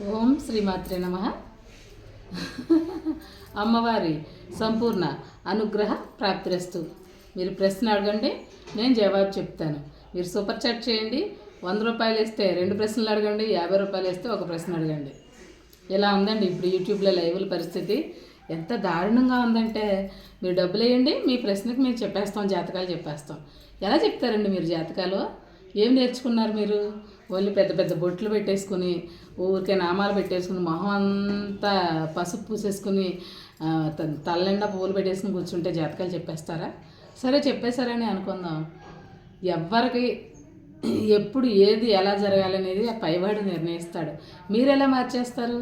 ఓం శ్రీమాత్రే నమ. అమ్మవారి సంపూర్ణ అనుగ్రహ ప్రాప్తిరస్తు. మీరు ప్రశ్న అడగండి నేను జవాబు చెప్తాను. మీరు సూపర్ చాట్ చేయండి వంద రూపాయలు ఇస్తే రెండు ప్రశ్నలు అడగండి యాభై రూపాయలు ఇస్తే ఒక ప్రశ్న అడగండి. ఇలా ఉందండి ఇప్పుడు యూట్యూబ్లో లైవ్ల పరిస్థితి? ఎంత దారుణంగా ఉందంటే మీరు డబ్బులు వేయండి మీ ప్రశ్నకి మేము చెప్పేస్తాం జాతకాలు చెప్పేస్తాం. ఎలా చెప్తారండి మీరు జాతకాలు? ఏం నేర్చుకున్నారు మీరు? ఓన్లీ పెద్ద పెద్ద బొట్లు పెట్టేసుకుని ఊరికే నామాలు పెట్టేసుకుని మొహం అంతా పసుపు పూసేసుకుని ఆ, తలనిండా పువ్వులు పెట్టేసుకుని కూర్చుంటే జాతకాలు చెప్పేస్తారా? సరే చెప్పేశారని అనుకుందాం. ఎవ్వరికి ఎప్పుడు ఏది ఎలా జరగాలనేది ఆ పైవాడు నిర్ణయిస్తాడు. మీరు ఎలా మార్చేస్తారు?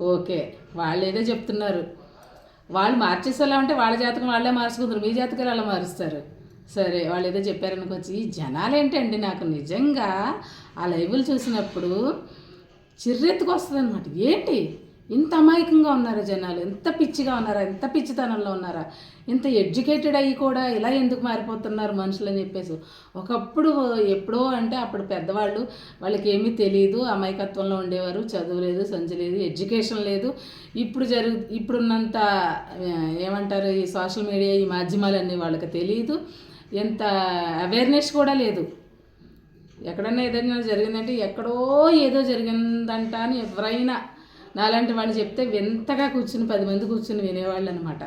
ఓకే వాళ్ళు ఏదో చెప్తున్నారు. వాళ్ళు మార్చేసేలా ఉంటే వాళ్ళ జాతకం వాళ్ళే మార్చుకుంటారు. మీ జాతకాలు అలా మారుస్తారు. సరే వాళ్ళు ఏదో చెప్పారనుకోవచ్చు ఈ జనాలు ఏంటండి నాకు నిజంగా ఆ లైవ్లు చూసినప్పుడు చిర్రెత్తుకు వస్తుంది అనమాట ఏంటి? ఇంత అమాయకంగా ఉన్నారా జనాలు? ఎంత పిచ్చిగా ఉన్నారా? ఎంత పిచ్చితనంలో ఉన్నారా? ఇంత ఎడ్యుకేటెడ్ అయ్యి కూడా ఇలా ఎందుకు మారిపోతున్నారు మనుషులు అని చెప్పేసి. ఒకప్పుడు ఎప్పుడో అంటే అప్పుడు పెద్దవాళ్ళు వాళ్ళకి ఏమీ తెలియదు అమాయకత్వంలో ఉండేవారు. చదువు లేదు సంచి లేదు ఎడ్యుకేషన్ లేదు. ఇప్పుడు జరుగు ఇప్పుడున్నంత ఏమంటారు ఈ సోషల్ మీడియా ఈ మాధ్యమాలన్నీ వాళ్ళకి తెలియదు ఎంత అవేర్నెస్ కూడా లేదు. ఎక్కడన్నా ఏదైనా జరిగిందంటే ఎక్కడో ఏదో జరిగిందంట అని ఎవరైనా నాలాంటి వాళ్ళు చెప్తే వింతగా కూర్చుని పది మంది కూర్చుని వినేవాళ్ళు అనమాట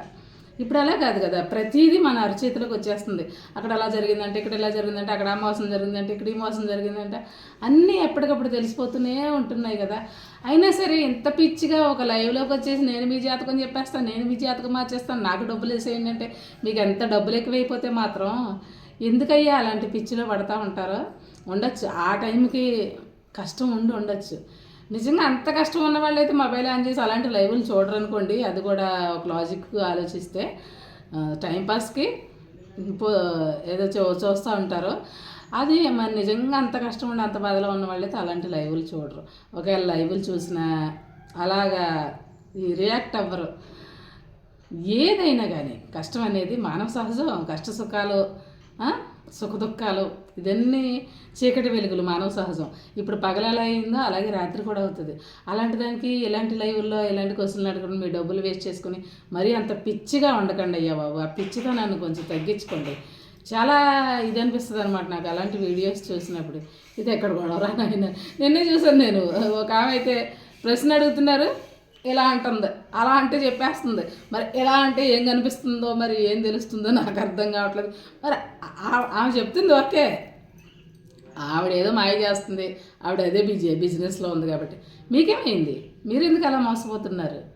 ఇప్పుడు అలా కాదు కదా. ప్రతిదీ మన అరచేతిలోకి వచ్చేస్తుంది. అక్కడ అలా జరిగిందంటే ఇక్కడ ఇలా జరిగిందంటే అక్కడ ఆ మోసం జరిగిందంటే ఇక్కడ ఈ మోసం జరిగిందంటే అన్నీ ఎప్పటికప్పుడు తెలిసిపోతూనే ఉంటున్నాయి కదా. అయినా సరే ఇంత పిచ్చిగా ఒక లైవ్లోకి వచ్చేసి నేను మీ జాతకం చెప్పేస్తాను నేను మీ జాతకం మార్చేస్తాను నాకు డబ్బులు వేసేయండి అంటే మీకు ఎంత డబ్బులు ఎక్కువైపోతే మాత్రం ఎందుకయ్యా అలాంటి పిచ్చిలో పడతా ఉంటారో? ఉండొచ్చు. ఆ టైంకి కష్టం ఉండి ఉండొచ్చు. నిజంగా అంత కష్టం ఉన్న వాళ్ళైతే మొబైల్ ఆన్ చేసి అలాంటి లైవ్లు చూడరు అనుకోండి అది కూడా ఒక లాజిక్ ఆలోచిస్తే టైంపాస్కి పో ఏదో చూ చూస్తూ ఉంటారు. అది మరి నిజంగా అంత కష్టం ఉండి అంత బాధలో ఉన్న వాళ్ళైతే అలాంటి లైవ్లు చూడరు. ఒకవేళ లైవ్లు చూసినా అలాగా ఈ రియాక్ట్ అవ్వరు. ఏదైనా కానీ కష్టం అనేది మానవ సహజం. కష్ట సుఖాలు సుఖ దుఃఖాలు ఇదన్నీ చీకటి వెలుగులు మానవ సహజం. ఇప్పుడు పగలలా అయిందో అలాగే రాత్రి కూడా అవుతుంది. అలాంటి దానికి ఇలాంటి లైవ్లో ఇలాంటి క్వశ్చన్లు అడగడం మీ డబ్బులు వేస్ట్ చేసుకుని మరీ అంత పిచ్చిగా ఉండకండి అయ్యా బాబు. ఆ పిచ్చితో నన్ను కొంచెం తగ్గించుకోండి. చాలా ఇది అనిపిస్తుంది అనమాట నాకు అలాంటి వీడియోస్ చూసినప్పుడు. ఇది ఎక్కడ గొడవరా నాయన నిన్నే చూసాను నేను. ఒక ఆమె అయితే ప్రశ్న అడుగుతున్నారు ఇలా అంటుంది. అలా అంటే చెప్పేస్తుంది. మరి ఎలా అంటే ఏం కనిపిస్తుందో మరి ఏం తెలుస్తుందో నాకు అర్థం కావట్లేదు. మరి ఆ- ఆమె చెప్తుంది ఓకే. ఆవిడ ఏదో మాయ చేస్తుంది. ఆవిడ అదే బిజీ బిజినెస్లో ఉంది కాబట్టి. మీకేమైంది? మీరు ఎందుకు అలా మోసపోతున్నారు?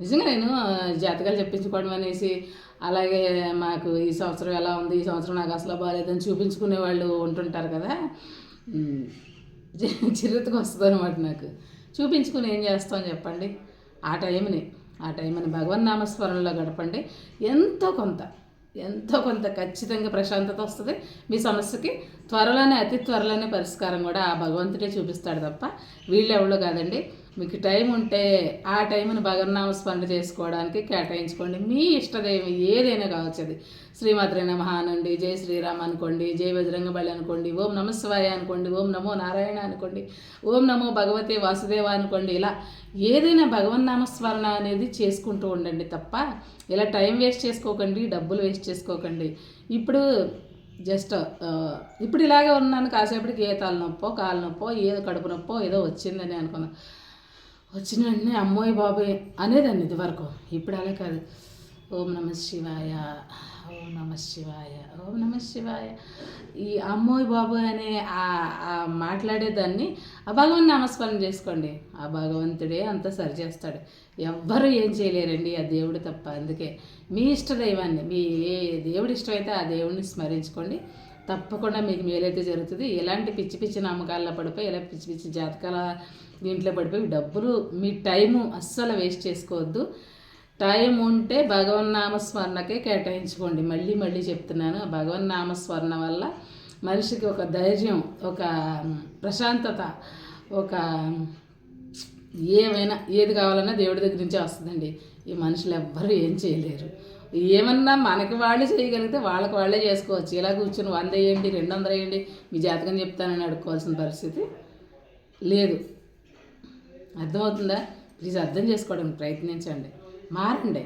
నిజంగా నేను జాతకాలు చెప్పించుకోవడం అనేసి అలాగే మాకు ఈ సంవత్సరం ఎలా ఉంది? ఈ సంవత్సరం నాకు అసలు బాగాలేదని చూపించుకునే వాళ్ళు ఉంటుంటారు కదా. చిరుతకు వస్తుంది అనమాట నాకు. చూపించుకుని ఏం చేస్తాం చెప్పండి? ఆ టైంని ఆ టైంని భగవన్ నామస్మరణలో గడపండి. ఎంతో కొంత ఎంతో కొంత ఖచ్చితంగా ప్రశాంతత వస్తుంది. మీ సమస్యకి త్వరలోనే అతి త్వరలోనే పరిష్కారం కూడా ఆ భగవంతుడే చూపిస్తాడు తప్ప వీళ్ళెవళ్ళు కాదండి. మీకు టైం ఉంటే ఆ టైంను భగన్నామ స్మరణ చేసుకోవడానికి కేటాయించుకోండి. మీ ఇష్టదైవం ఏదైనా కావచ్చు అది. శ్రీమాత్రే నమః అనండి. జై శ్రీరామ్ అనుకోండి. జై బజరంగబలి అనుకోండి. ఓం నమ శివాయ అనుకోండి. ఓం నమో నారాయణ అనుకోండి. ఓం నమో భగవతే వాసుదేవ అనుకోండి. ఇలా ఏదైనా భగవన్నామ స్మరణ అనేది చేసుకుంటూ ఉండండి తప్ప ఇలా టైం వేస్ట్ చేసుకోకండి డబ్బులు వేస్ట్ చేసుకోకండి. ఇప్పుడు జస్ట్ ఇప్పుడు ఇలాగే ఉన్నాను. కాసేపటికి ఏ తల నొప్పో కాలు నొప్పో ఏదో కడుపు నొప్పో ఏదో వచ్చిందని అనుకున్నాను వచ్చిన వెంటనే అమ్మాయి బాబోయ్ అనేదాన్ని ఇదివరకు. ఇప్పుడు అలా కాదు. ఓం నమ శివాయ ఓం నమ శివాయ ఓం నమ శివాయ. ఈ అమ్మోయ్ బాబు అనే మాట్లాడేదాన్ని ఆ భగవన్ నామస్మరణ చేసుకోండి. ఆ భగవంతుడే అంతా సరి చేస్తాడు. ఎవ్వరు ఏం చేయలేరండి ఆ దేవుడు తప్ప. అందుకే మీ ఇష్ట దైవాన్ని మీ ఏ దేవుడు ఇష్టమైతే ఆ దేవుడిని స్మరించుకోండి. తప్పకుండా మీకు మేలైతే జరుగుతుంది. ఎలాంటి పిచ్చి పిచ్చి నమ్మకాల్లో పడిపోయి ఇలా పిచ్చి పిచ్చి జాతకాల దీంట్లో పడిపోయి డబ్బులు మీ టైము అస్సలు వేస్ట్ చేసుకోవద్దు. టైం ఉంటే భగవన్నామస్మరణకే కేటాయించుకోండి. మళ్ళీ మళ్ళీ చెప్తున్నాను భగవన్నామస్మరణ వల్ల మనిషికి ఒక ధైర్యం ఒక ప్రశాంతత ఒక ఏమైనా ఏది కావాలన్నా దేవుడి దగ్గర నుంచే వస్తుందండి. ఈ మనుషులు ఎవ్వరూ ఏం చేయలేరు. ఏమన్నా మనకి వాళ్ళు చేయగలిగితే వాళ్ళకి వాళ్ళే చేసుకోవచ్చు. ఇలా కూర్చొని వంద వేయండి రెండు వందలు వేయండి మీ జాతకం చెప్తానని అడుక్కోవాల్సిన పరిస్థితి లేదు. అర్థమవుతుందా? ప్లీజ్ అర్థం చేసుకోవడానికి ప్రయత్నించండి. మారండి.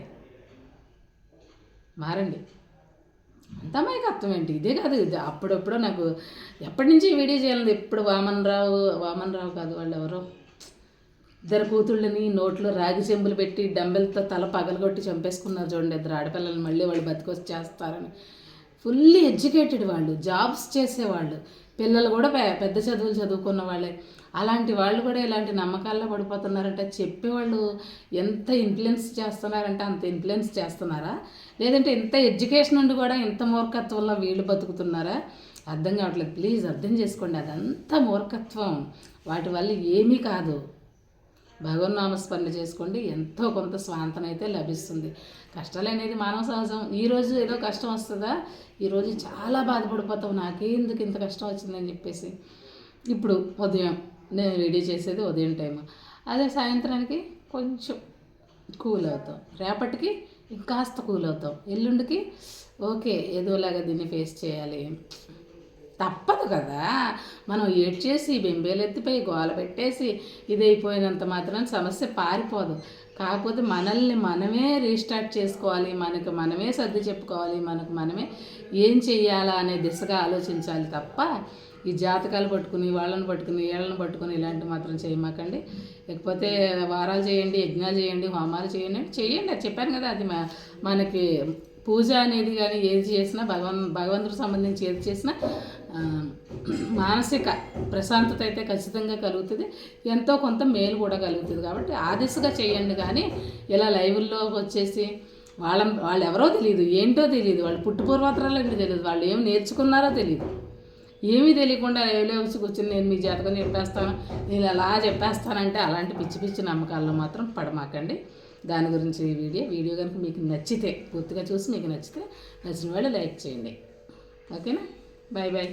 మారండి. అంతా మైకత్వం ఏంటి? ఇదే కాదు ఇది అప్పుడప్పుడు నాకు ఎప్పటి నుంచి వీడియో చేయాలి ఎప్పుడు వామన్ రావు వామన్ రావు కాదు వాళ్ళు ఎవరో ఇద్దరు కూతుళ్ళని నోట్లో రాగి చెంబులు పెట్టి డంబెల్తో తల పగలగొట్టి చంపేసుకున్నారు చూడండి ఇద్దరు ఆడపిల్లలు. మళ్ళీ వాళ్ళు బతికొచ్చి చేస్తారని ఫుల్లీ ఎడ్యుకేటెడ్ వాళ్ళు జాబ్స్ చేసేవాళ్ళు. పిల్లలు కూడా పెద్ద చదువులు చదువుకున్న వాళ్ళే. అలాంటి వాళ్ళు కూడా ఇలాంటి నమ్మకాల్లో పడిపోతున్నారంటే చెప్పేవాళ్ళు ఎంత ఇన్ఫ్లుయెన్స్ చేస్తున్నారంటే అంత ఇన్ఫ్లుయెన్స్ చేస్తున్నారా? లేదంటే ఇంత ఎడ్యుకేషన్ ఉండి కూడా ఇంత మూర్ఖత్వంలో వీళ్ళు బతుకుతున్నారా? అర్థం కావట్లేదు. ప్లీజ్ అర్థం చేసుకోండి. అదంతా మూర్ఖత్వం. వాటి వల్ల ఏమీ కాదు. భగవన్నామస్మరణ చేసుకోండి. ఎంతో కొంత స్వాంతన అయితే లభిస్తుంది. కష్టాలు అనేది మానవ సహజం. ఈరోజు ఏదో కష్టం వస్తుందా? ఈరోజు చాలా బాధపడిపోతాం నాకేందుకు ఇంత కష్టం వచ్చిందని చెప్పేసి. ఇప్పుడు ఉదయం నేను రెడీ చేసేది ఉదయం టైం అదే సాయంత్రానికి కొంచెం కూల్ అవుతాం. రేపటికి ఇంకాస్త కూల్ అవుతాం. ఎల్లుండికి ఓకే ఏదోలాగా దీన్ని ఫేస్ చేయాలి. తప్పదు కదా. మనం ఏడ్చేసి బెంబేలు ఎత్తిపోయి గోల పెట్టేసి ఇదైపోయినంత మాత్రం సమస్య పారిపోదు. కాకపోతే మనల్ని మనమే రీస్టార్ట్ చేసుకోవాలి మనకు మనమే సర్ది చెప్పుకోవాలి మనకు మనమే ఏం చెయ్యాలా అనే దిశగా ఆలోచించాలి తప్ప ఈ జాతకాలు పట్టుకుని వాళ్ళని పట్టుకుని వీళ్ళని పట్టుకుని ఇలాంటివి మాత్రం చేయమాకండి. లేకపోతే వారాలు చేయండి యజ్ఞాలు చేయండి హోమాలు చేయండి చేయండి. అది చెప్పాను కదా అది మా- మనకి పూజ అనేది కానీ ఏది చేసినా భగవన్ భగవంతుడికి సంబంధించి ఏది చేసినా మానసిక ప్రశాంతత అయితే ఖచ్చితంగా కలుగుతుంది. ఎంతో కొంత మేలు కూడా కలుగుతుంది. కాబట్టి ఆ దిశగా చేయండి. కానీ ఇలా లైవ్లో వచ్చేసి వాళ్ళ వాళ్ళు ఎవరో తెలియదు ఏంటో తెలియదు వాళ్ళు పుట్టుపూర్వతరాలు ఏంటో తెలియదు వాళ్ళు ఏం నేర్చుకున్నారో తెలియదు ఏమీ తెలియకుండా లైవ్లో వచ్చి కూర్చుని నేను మీ జాతకం చెప్పేస్తాను. నేను అలా చెప్పేస్తానంటే అలాంటి పిచ్చి పిచ్చి నమ్మకాల్లో మాత్రం పడమాకండి. దాని గురించి ఈ వీడియో వీడియో కనుక మీకు నచ్చితే పూర్తిగా చూసి మీకు నచ్చితే నచ్చిన వాళ్ళు లైక్ చేయండి. ఓకేనా? Bye bye.